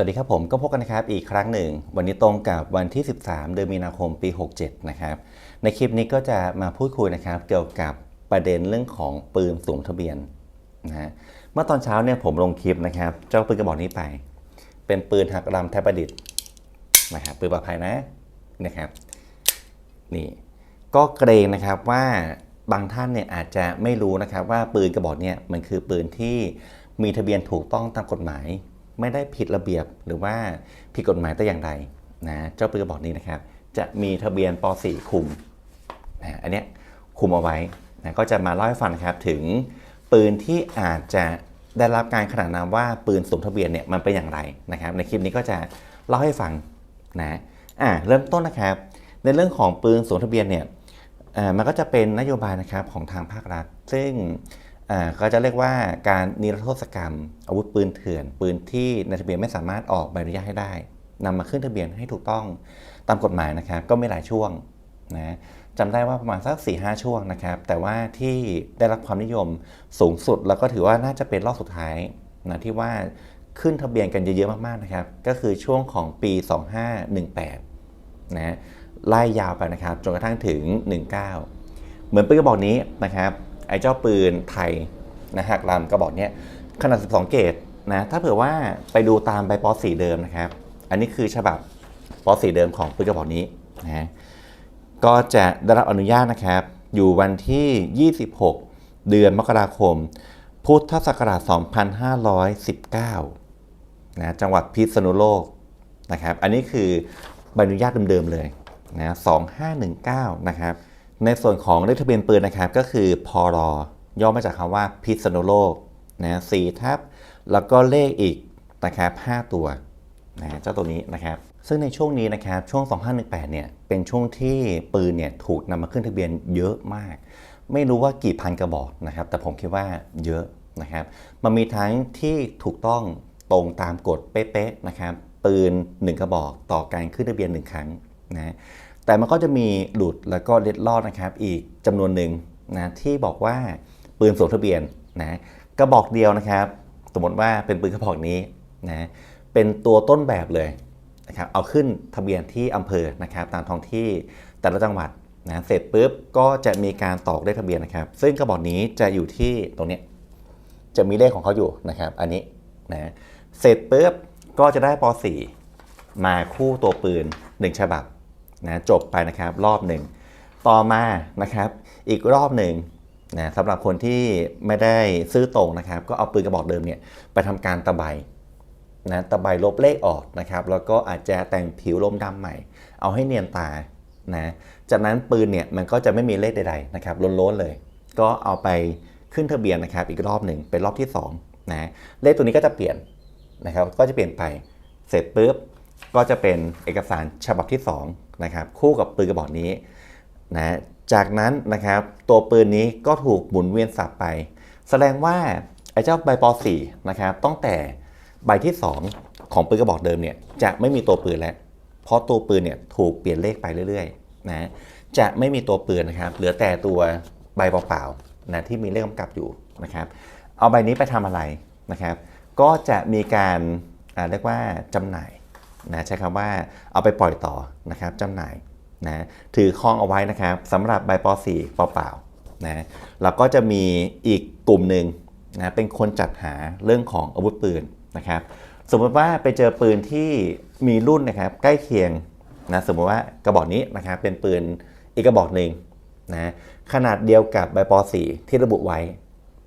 สวัสดีครับผมก็พบกันนะครับอีกครั้งหนึ่ง วันนี้ตรงกับวันที่ 13 เดือนมีนาคมปี 67 นะครับ ในคลิปนี้ก็จะมาพูดคุยนะครับเกี่ยวกับประเด็นเรื่องของปืนสูงทะเบียนนะฮะเมื่อตอนเช้าเนี่ยผมลงคลิปนะครับ เจ้าปืนกระบอกนี้ไป เป็นปืนหักลำไทยประดิษฐ์นะครับปืนปลอดภัยนะนะครับนี่ก็เกรงนะครับว่าบางท่านเนี่ยอาจจะไม่รู้นะครับว่าปืนกระบอกเนี่ยมันคือปืนที่มีทะเบียนถูกต้องตามกฎหมาย ไม่ได้ผิดระเบียบหรือว่าผิดกฎหมายแต่อย่างใดนะเจ้าปืนกระบอกนี้นะครับ จะมีทะเบียนป .4 คุมนะอันเนี้ยคุมเอาไว้นะก็จะมาเล่าให้ฟังนะครับถึงปืนที่อาจจะได้รับการขนานนามว่าปืนสมทะเบียนเนี่ยมันเป็นอย่างไรนะครับ ในคลิปนี้ก็จะเล่าให้ฟังนะอ่าเริ่มต้นนะครับ ในเรื่องของปืนสมทะเบียนเนี่ยอ่อมันก็จะเป็นนโยบายนะครับของทางภาครัฐ ซึ่ง ก็จะเรียกว่าการนิรโทษกรรม อาวุธปืนเถื่อน ปืนที่ในทะเบียนไม่สามารถออกใบอนุญาตให้ได้นำมาขึ้นทะเบียนให้ถูกต้องตามกฎหมายนะครับก็ไม่หลายช่วงนะจำได้ว่าประมาณสัก4ีหช่วงนะครับ แต่ว่าที่ได้รับความนิยมสูงสุด แล้วก็ถือว่าน่าจะเป็นรอบสุดท้ายนะที่ว่าขึ้นทะเบียนกันเยอะๆมากๆนะครับ ก็คือช่วงของปี 2518นะไล่ยาวไปนะครับจนกระทั่งถึง 19 เหมือนปืนกระบอกนี้นะครับ ไอ้เจ้าปืนไทยนะหักลำกระบอกเนี้ยขนาด 12 เกรดนะถ้าเผื่อว่าไปดูตามใบป .4 เดิมนะครับ อันนี้คือฉบับป .4 เดิมของปืนกระบอกนี้นะก็จะได้รับอนุญาตนะครับ อยู่วันที่ 26 เดือนมกราคม พุทธศักราช 2519นะจังหวัดพิษณุโลกนะครับ อันนี้คือใบอนุญาตเดิมๆเลยนะ2519 นะครับ ในส่วนของเลขทะเบียนปืนนะครับก็คือพรอย่อมาจากคำว่าพิษณุโลกนะ4ทับ แล้วก็เลขอีกนะครับ5ตัวนะเจ้าตัวนี้นะครับ ซึ่งในช่วงนี้นะครับช่วง 2518เนี่ยเป็นช่วงที่ปืนเนี่ยถูกนำมาขึ้นทะเบียนเยอะมาก ไม่รู้ว่ากี่พันกระบอกนะครับ แต่ผมคิดว่าเยอะนะครับ มันมีทั้งที่ถูกต้องตรงตามกฎเป๊ะๆนะครับ ปืน 1 กระบอกต่อการขึ้นทะเบียน 1 ครั้งนะ แต่มันก็จะมีหลุดแล้วก็เล็ดลอดนะครับอีกจำนวนหนึ่งนะที่บอกว่าปืนสวมทะเบียนนะกระบอกเดียวนะครับ สมมติว่าเป็นปืนกระบอกนี้นะเป็นตัวต้นแบบเลยนะครับเอาขึ้นทะเบียนที่อำเภอนะครับตามท้องที่แต่ละจังหวัดนะเสร็จปุ๊บก็จะมีการตอกเลขทะเบียนนะครับ ซึ่งกระบอกนี้จะอยู่ที่ตรงนี้จะมีเลขของเขาอยู่นะครับ อันนี้นะเสร็จปุ๊บก็จะได้ป .4 มาคู่ตัวปืน 1 ฉบับ นะจบไปนะครับรอบหนึ่ง ต่อมานะครับอีกรอบหนึ่งนะสำหรับคนที่ไม่ได้ซื้อตรงนะครับ ก็เอาปืนกระบอกเดิมเนี่ยไปทำการตะไบนะตะไบลบเลขออกนะครับ แล้วก็อาจจะแต่งผิวลมดำใหม่ เอาให้เนียนตานะจากนั้นปืนเนี่ยมันก็จะไม่มีเลขใดๆนะครับล้นๆเลย ก็เอาไปขึ้นทะเบียนนะครับ อีกรอบหนึ่งเป็นรอบที่2นะเลขตัวนี้ก็จะเปลี่ยนนะครับ ก็จะเปลี่ยนไปเสร็จปุ๊บก็จะเป็นเอกสารฉบับที่ 2 นะครับคู่กับปืนกระบอกนี้นะจากนั้นนะครับตัวปืนนี้ก็ถูกหมุนเวียนสับไป แสดงว่าไอ้เจ้าใบปอ4นะครับตั้งแต่ใบที่ 2 ของปืนกระบอกเดิมเนี่ยจะไม่มีตัวปืนแล้ว เพราะตัวปืนเนี่ยถูกเปลี่ยนเลขไปเรื่อยๆนะจะไม่มีตัวปืนนะครับ เหลือแต่ตัวใบเปล่าๆนะที่มีเลขกำกับอยู่นะครับ เอาใบนี้ไปทำอะไรนะครับ ก็จะมีการเรียกว่าจำหน่าย นะใช้คำว่าเอาไปปล่อยต่อนะครับจำหน่ายนะถือครองเอาไว้นะครับสำหรับใบป .4 เปล่าๆนะแล้วก็จะมีอีกกลุ่มหนึ่งนะเป็นคนจัดหาเรื่องของอาวุธปืนนะครับสมมติว่าไปเจอปืนที่มีรุ่นนะครับใกล้เคียงนะสมมติว่ากระบอกนี้นะครับเป็นปืนอีกกระบอกหนึ่งนะขนาดเดียวกับใบป .4 ที่ระบุไว้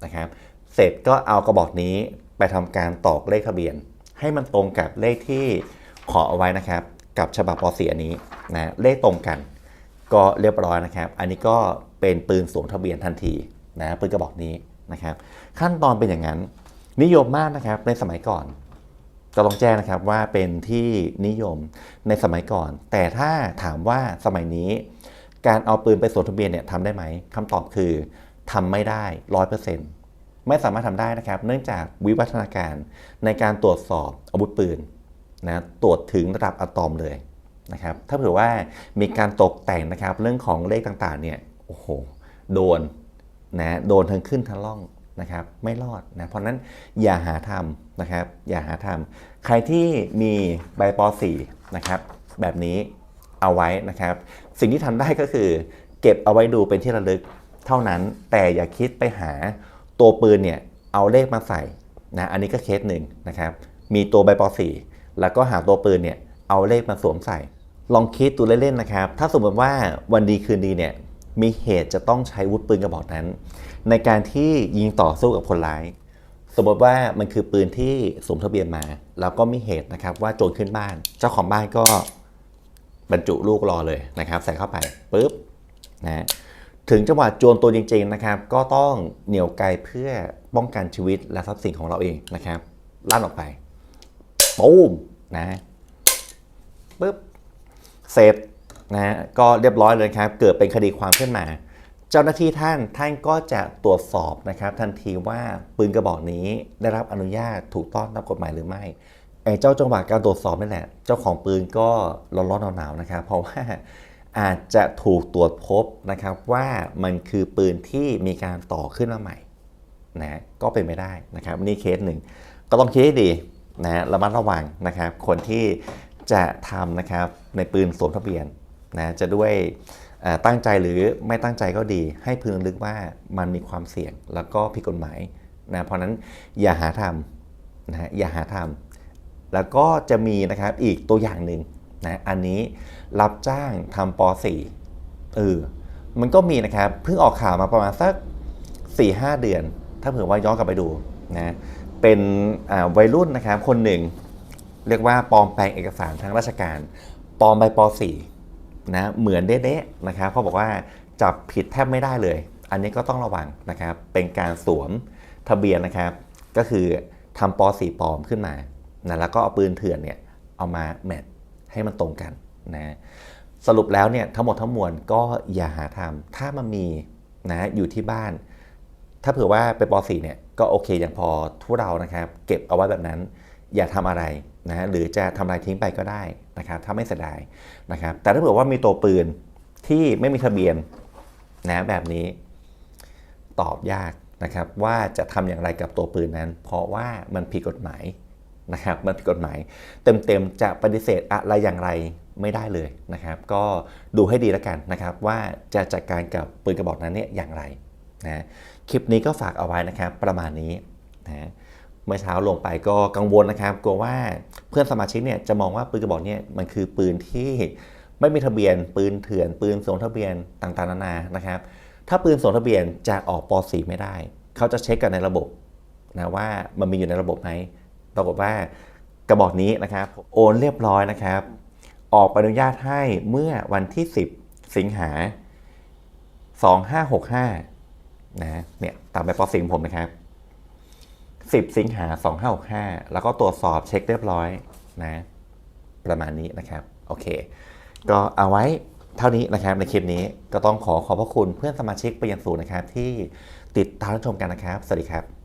นะครับเสร็จก็เอากระบอกนี้ไปทำการตอกเลขทะเบียน ให้มันตรงกับเลขที่ ขอเอาไว้นะครับ กับฉบับป .4 อันนี้นะเลขตรงกัน ก็เรียบร้อยนะครับ อันนี้ก็เป็นปืนสวมทะเบียนทันทีนะปืนกระบอกนี้นะครับ ขั้นตอนเป็นอย่างนั้น นิยมมากนะครับในสมัยก่อนก็ต้องแจ้งนะครับว่าเป็นที่นิยมในสมัยก่อน แต่ถ้าถามว่าสมัยนี้ การเอาปืนไปสวมทะเบียนเนี่ยทำได้ไหมคำตอบคือทำไม่ได้ร้อยเปอร์เซ็นต์ไม่สามารถทำได้นะครับ เนื่องจากวิวัฒนาการในการตรวจสอบอาวุธปืน นะตรวจถึงระดับอะตอมเลยนะครับถ้าเผื่อว่ามีการตกแต่งนะครับเรื่องของเลขต่างๆเนี่ยโอ้โหโดนนะโดนทั้งขึ้นทั้งล่องนะครับไม่รอดนะเพราะนั้นอย่าหาทำนะครับอย่าหาทำใครที่มีใบป .4 นะครับแบบนี้เอาไว้นะครับ สิ่งที่ทำได้ก็คือ เก็บเอาไว้ดูเป็นที่ระลึกเท่านั้นแต่อย่าคิดไปหาตัวปืนเนี่ยเอาเลขมาใส่นะอันนี้ก็เคสหนึ่งนะครับมีตัวใบป .4 แล้วก็หาตัวปืนเนี่ยเอาเลขมาสวมใส่ ลองคิดดูเล่นๆนะครับ ถ้าสมมติว่าวันดีคืนดีเนี่ยมีเหตุจะต้องใช้วุธปืนกระบอกนั้น ในการที่ยิงต่อสู้กับคนร้าย สมมติว่ามันคือปืนที่สวมทะเบียนมา แล้วก็มีเหตุนะครับว่าโจรขึ้นบ้าน เจ้าของบ้านก็บรรจุลูกรอเลยนะครับ ใส่เข้าไปปุ๊บนะถึงจังหวะโจรตัวจริง ๆนะครับ ก็ต้องเหนี่ยวไกลเพื่อป้องกันชีวิตและทรัพย์สินของเราเองนะครับลั่นออกไป ปูมนะปุ๊บเสร็จนะก็เรียบร้อยเลยครับ เกิดเป็นคดีความขึ้นมา เจ้าหน้าที่ท่านท่านก็จะตรวจสอบนะครับ ทันทีว่าปืนกระบอกนี้ได้รับอนุญาตถูกต้องตามกฎหมายหรือไม่ไอ้เจ้าจังหวะการตรวจสอบนั่แหละ เจ้าของปืนก็ร้อนๆหนาวๆนะครับ เพราะว่าอาจจะถูกตรวจพบนะครับว่ามันคือปืนที่มีการต่อขึ้นมาใหม่นะก็เป็นไม่ได้นะครับนี่เคสหนึ่งก็ต้องคิดให้ดี นะระมัดระวังนะครับ คนที่จะทำนะครับในปืนสวมทะเบียนนะจะด้วยตั้งใจหรือไม่ตั้งใจก็ดี ให้พึงลึกว่ามันมีความเสี่ยงแล้วก็ผิดกฎหมายนะเพราะนั้นอย่าหาทำนะฮะอย่าหาทำแล้วก็จะมีนะครับอีกตัวอย่างหนึ่งนะอันนี้รับจ้างทำป .4 เออมันก็มีนะครับเพิ่งออกข่าวมาประมาณสัก 4-5 เดือน ถ้าเผื่อว่าย้อนกลับไปดูนะ เป็นวัยรุ่นนะครับคนหนึ่ง เรียกว่าปลอมแปลงเอกสารทางราชการปลอมใบป .4 นะเหมือนเด๊ะๆนะครับเขาบอกว่าจับผิดแทบไม่ได้เลย อันนี้ก็ต้องระวังนะครับ เป็นการสวมทะเบียนนะครับ ก็คือทำป .4 ปลอมขึ้นมานะแล้วก็เอาปืนเถื่อนเนี่ยเอามาแมทให้มันตรงกันนะสรุปแล้วเนี่ยทั้งหมดทั้งมวลก็อย่าหาทำถ้ามันมีนะอยู่ที่บ้าน ถ้าเผื่อว่าเป็นป .4 เนี่ย ก็โอเคอย่างพอทุเรานะครับ เก็บเอาไว้แบบนั้น อย่าทำอะไรนะหรือจะทำลายทิ้งไปก็ได้นะครับถ้าไม่เสียดายนะครับแต่ถ้าเผื่อว่ามีตัวปืนที่ไม่มีทะเบียนนะแบบนี้ ตอบยากนะครับว่าจะทำอย่างไรกับตัวปืนนั้น เพราะว่ามันผิดกฎหมายนะครับมันผิดกฎหมาย เต็มๆจะปฏิเสธอะไรอย่างไรไม่ได้เลยนะครับ ก็ดูให้ดีแล้วกันนะครับว่าจะจัดการกับปืนกระบอกนั้นเนี่ยอย่างไรนะ คลิปนี้ก็ฝากเอาไว้นะครับประมาณนี้นะเมื่อเช้าลงไปก็กังวลนะครับกลัวว่าเพื่อนสมาชิกเนี่ยจะมองว่าปืนกระบอกเนี่ยมันคือปืนที่ไม่มีทะเบียน ปืนเถื่อน ปืนสวมทะเบียนต่างๆนานานะครับ ถ้าปืนสวมทะเบียนจะออกป .4 ไม่ได้ เขาจะเช็คกันในระบบนะว่ามันมีอยู่ในระบบไหมปรากฏว่ากระบอกนี้นะครับโอนเรียบร้อยนะครับ ออกใบอนุญาตให้เมื่อวันที่ 10 สิงหา2565 นะเนี่ยตามใบป .4 ของผมนะครับ 10 สิงหา2565 แล้วก็ตรวจสอบเช็คเรียบร้อยนะ ประมาณนี้นะครับ โอเค ก็เอาไว้เท่านี้นะครับในคลิปนี้ก็ต้องขอขอบพระคุณเพื่อนสมาชิกไปยังสูงนะครับที่ติดตามรับชมกันนะครับ สวัสดีครับ